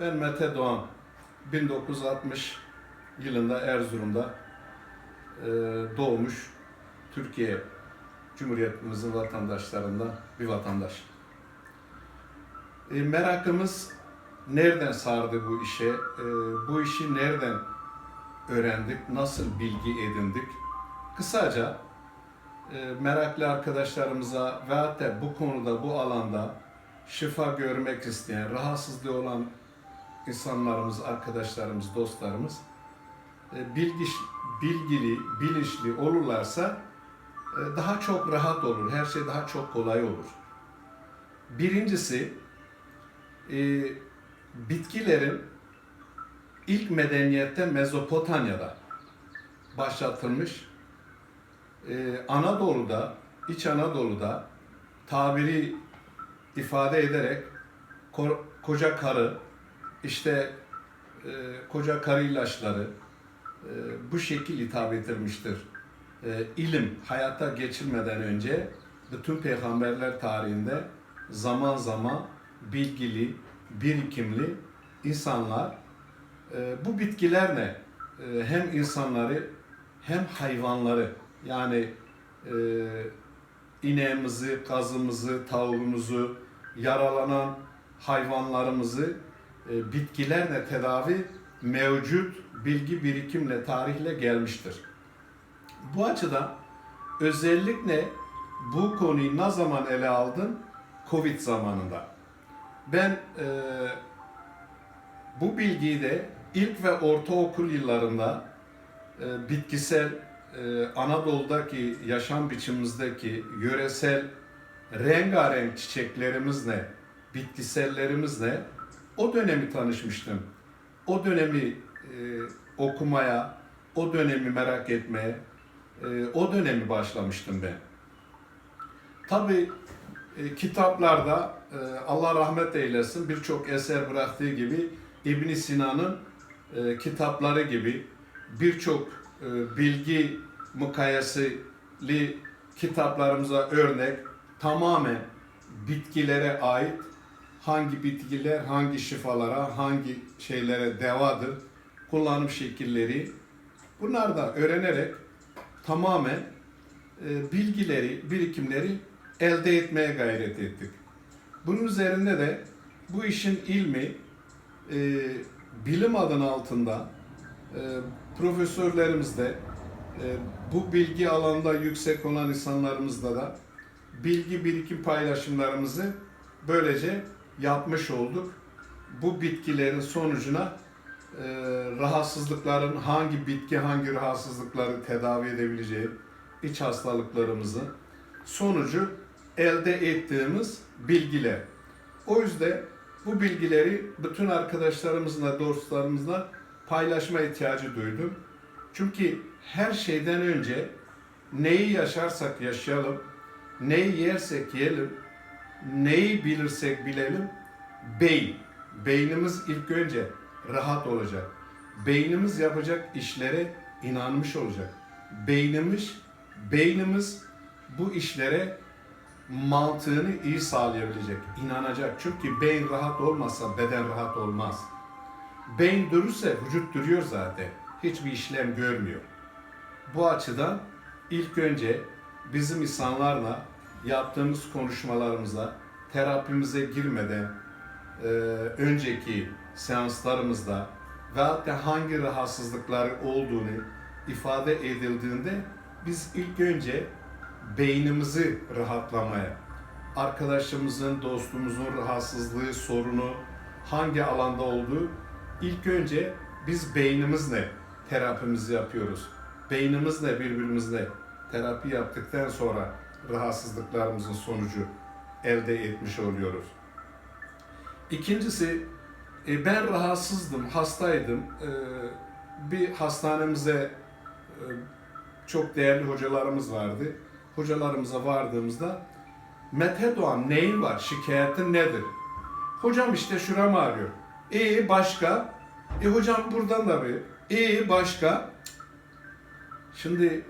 Ben Mete Doğan. 1960 yılında Erzurum'da e, doğmuş Türkiye Cumhuriyetimizin vatandaşlarından bir vatandaş. E, merakımız nereden sardı bu işe? E, bu işi nereden öğrendik? Nasıl bilgi edindik? Kısaca meraklı arkadaşlarımıza ve hatta bu konuda, bu alanda şifa görmek isteyen, rahatsızlığı olan insanlarımız, arkadaşlarımız, dostlarımız e, bilgi, bilgili, bilinçli olurlarsa e, daha çok rahat olur, her şey daha çok kolay olur. Birincisi, e, bitkilerin ilk medeniyette Mezopotamya'da başlatılmış, Anadolu'da, İç Anadolu'da tabiri ifade ederek ko- koca karı, işte e, koca karı ilaçları e, bu şekil hitap edilmiştir. E, ilim hayata geçirmeden önce bütün peygamberler tarihinde zaman zaman bilgili, birikimli insanlar e, bu bitkilerle e, hem insanları hem hayvanları yani e, ineğimizi, kazımızı, tavuğumuzu, yaralanan hayvanlarımızı bitkilerle tedavi mevcut bilgi birikimle, tarihle gelmiştir. Bu açıdan özellikle bu konuyu ne zaman ele aldım? Covid zamanında. Ben e, bu bilgiyi de ilk ve ortaokul yıllarında e, bitkisel e, Anadolu'daki yaşam biçimimizdeki yöresel rengarenk çiçeklerimizle, bitkisellerimizle o dönemi tanışmıştım. O dönemi e, okumaya, o dönemi merak etmeye, e, o dönemi başlamıştım ben. Tabii e, kitaplarda e, Allah rahmet eylesin birçok eser bıraktığı gibi İbn Sina'nın e, kitapları gibi birçok e, bilgi mukayeseli kitaplarımıza örnek tamamen bitkilere ait hangi bitkiler hangi şifalara hangi şeylere devadır kullanım şekilleri bunlar da öğrenerek tamamen e, bilgileri birikimleri elde etmeye gayret ettik. Bunun üzerinde de bu işin ilmi e, bilim adının altında e, profesörlerimiz e, bu bilgi alanında yüksek olan insanlarımızla da bilgi birikim paylaşımlarımızı böylece yapmış olduk. Bu bitkilerin sonucuna e, rahatsızlıkların hangi bitki hangi rahatsızlıkları tedavi edebileceği iç hastalıklarımızı sonucu elde ettiğimiz bilgiler. O yüzden bu bilgileri bütün arkadaşlarımızla, dostlarımızla paylaşma ihtiyacı duydum. Çünkü her şeyden önce neyi yaşarsak yaşayalım, neyi yersek yiyelim, neyi bilirsek bilelim, beyin. Beynimiz ilk önce rahat olacak. Beynimiz yapacak işlere inanmış olacak. Beynimiz, beynimiz bu işlere mantığını iyi sağlayabilecek, inanacak. Çünkü beyin rahat olmazsa beden rahat olmaz. Beyin durursa vücut duruyor zaten. Hiçbir işlem görmüyor. Bu açıdan ilk önce bizim insanlarla yaptığımız konuşmalarımıza, terapimize girmeden e, önceki seanslarımızda ve hatta hangi rahatsızlıkları olduğunu ifade edildiğinde biz ilk önce beynimizi rahatlamaya, arkadaşımızın, dostumuzun rahatsızlığı, sorunu hangi alanda olduğu ilk önce biz beynimizle terapimizi yapıyoruz. Beynimizle birbirimizle terapi yaptıktan sonra rahatsızlıklarımızın sonucu elde etmiş oluyoruz. İkincisi e, ben rahatsızdım, hastaydım. E, Bir hastanemize e, çok değerli hocalarımız vardı. Hocalarımıza vardığımızda Mete Doğan neyin var, şikayetin nedir? Hocam işte şuram ağrıyor. İyi başka? E hocam buradan da bir. İyi başka? Şimdi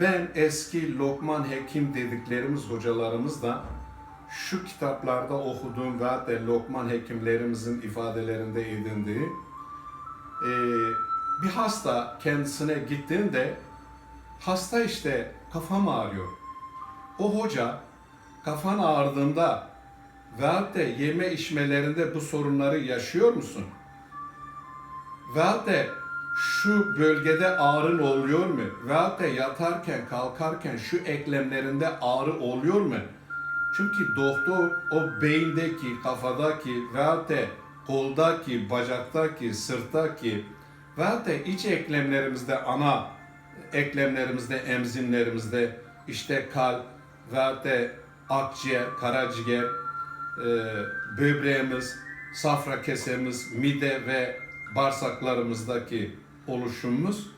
ben eski Lokman Hekim dediklerimiz hocalarımız da şu kitaplarda okuduğum ve Lokman hekimlerimizin ifadelerinde edindiği e, bir hasta kendisine gittiğinde hasta işte kafam ağrıyor. O hoca kafan ağrıdığında veyahut da yeme içmelerinde bu sorunları yaşıyor musun? Veyahut da şu bölgede ağrın oluyor mu? Veyahut da yatarken kalkarken şu eklemlerinde ağrı oluyor mu? Çünkü doktor o beyindeki, kafadaki veyahut da koldaki, bacaktaki, sırttaki veyahut da iç eklemlerimizde, ana eklemlerimizde, emzimlerimizde işte kalp veyahut da akciğer, karaciğer, e, böbreğimiz, safra kesemiz, mide ve bağırsaklarımızdaki oluşumumuz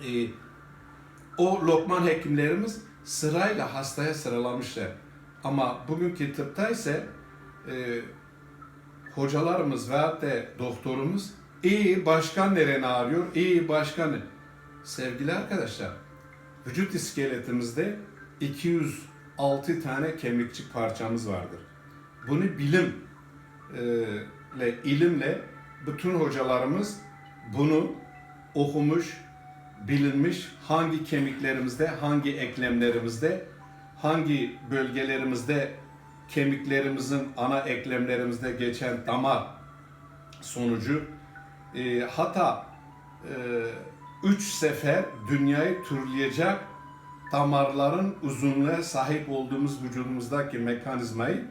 e, o Lokman hekimlerimiz sırayla hastaya sıralamışlar. Ama bugünkü tıpta ise e, hocalarımız veyahut da doktorumuz iyi başkan nereni ağrıyor, iyi başkan Sevgili arkadaşlar, vücut iskeletimizde 206 tane kemikçik parçamız vardır. Bunu bilim e, ile ilimle bütün hocalarımız bunu okumuş, bilinmiş hangi kemiklerimizde, hangi eklemlerimizde, hangi bölgelerimizde kemiklerimizin ana eklemlerimizde geçen damar sonucu e, hatta e, üç sefer dünyayı turlayacak damarların uzunluğa sahip olduğumuz vücudumuzdaki mekanizmayı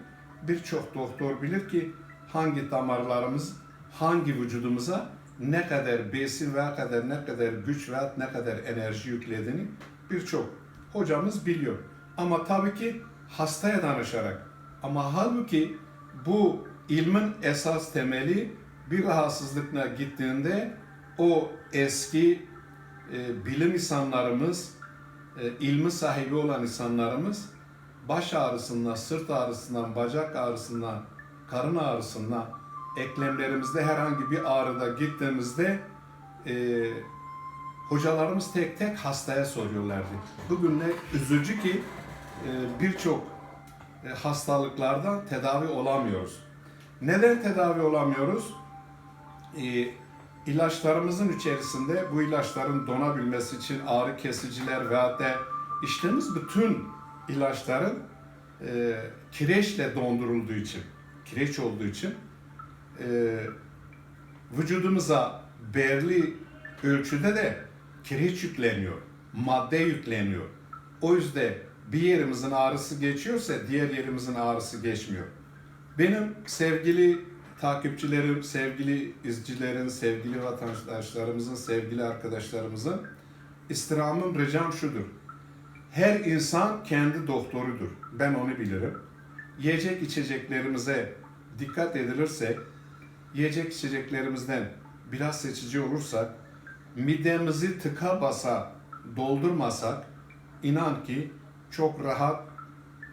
birçok doktor bilir ki hangi damarlarımız hangi vücudumuza ne kadar besin ve kadar ne kadar güç ve ne kadar enerji yüklediğini birçok hocamız biliyor. Ama tabii ki hastaya danışarak. Ama halbuki bu ilmin esas temeli bir rahatsızlıkla gittiğinde o eski e, bilim insanlarımız, e, ilmi sahibi olan insanlarımız baş ağrısından, sırt ağrısından, bacak ağrısından, karın ağrısından, eklemlerimizde herhangi bir ağrıda gittiğimizde e, hocalarımız tek tek hastaya soruyorlardı. Bugün ne üzücü ki e, birçok e, hastalıklarda tedavi olamıyoruz. Neden tedavi olamıyoruz? E, ilaçlarımızın içerisinde bu ilaçların donabilmesi için ağrı kesiciler veya da içtiğimiz bütün ilaçların e, kireçle dondurulduğu için, kireç olduğu için e, vücudumuza belirli ölçüde de kireç yükleniyor, madde yükleniyor. O yüzden bir yerimizin ağrısı geçiyorsa diğer yerimizin ağrısı geçmiyor. Benim sevgili takipçilerim, sevgili izcilerin, sevgili vatandaşlarımızın, sevgili arkadaşlarımızın istirhamım, ricam şudur. Her insan kendi doktorudur. Ben onu bilirim. Yiyecek içeceklerimize dikkat edilirse, yiyecek içeceklerimizden biraz seçici olursak, midemizi tıka basa doldurmasak, inan ki çok rahat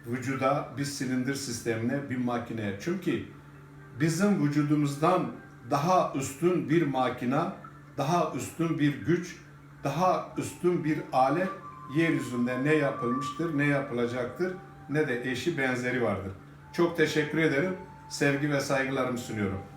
vücuda bir silindir sistemine, bir makineye. Çünkü bizim vücudumuzdan daha üstün bir makina, daha üstün bir güç, daha üstün bir alet yeryüzünde ne yapılmıştır, ne yapılacaktır, ne de eşi benzeri vardır. Çok teşekkür ederim. Sevgi ve saygılarımı sunuyorum.